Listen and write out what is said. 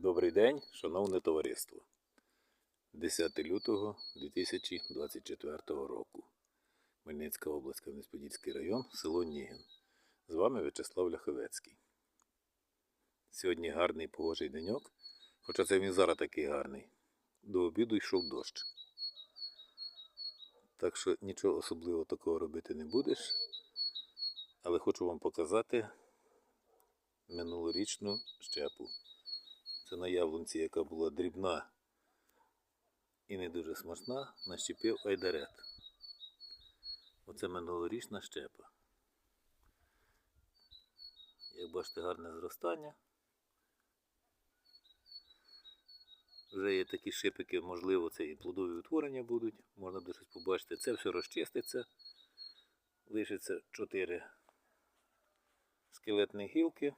Добрий день, шановне товариство. 10 лютого 2024 року. Хмельницька область, Кам'янець-Подільський район, село Нігін. З вами В'ячеслав Ляховецький. Сьогодні гарний погожий деньок, хоча це він зараз такий гарний. До обіду йшов дощ. Так що нічого особливого такого робити не будеш. Але хочу вам показати минулорічну щепу. Це яка була дрібна і не дуже смачна, нащепив айдарет. Оце минулорічна щепа. Як бачите, гарне зростання. Вже є такі шипики, можливо, це і плодові утворення будуть, можна буде щось побачити. Це все розчиститься. Лишиться 4 скелетні гілки.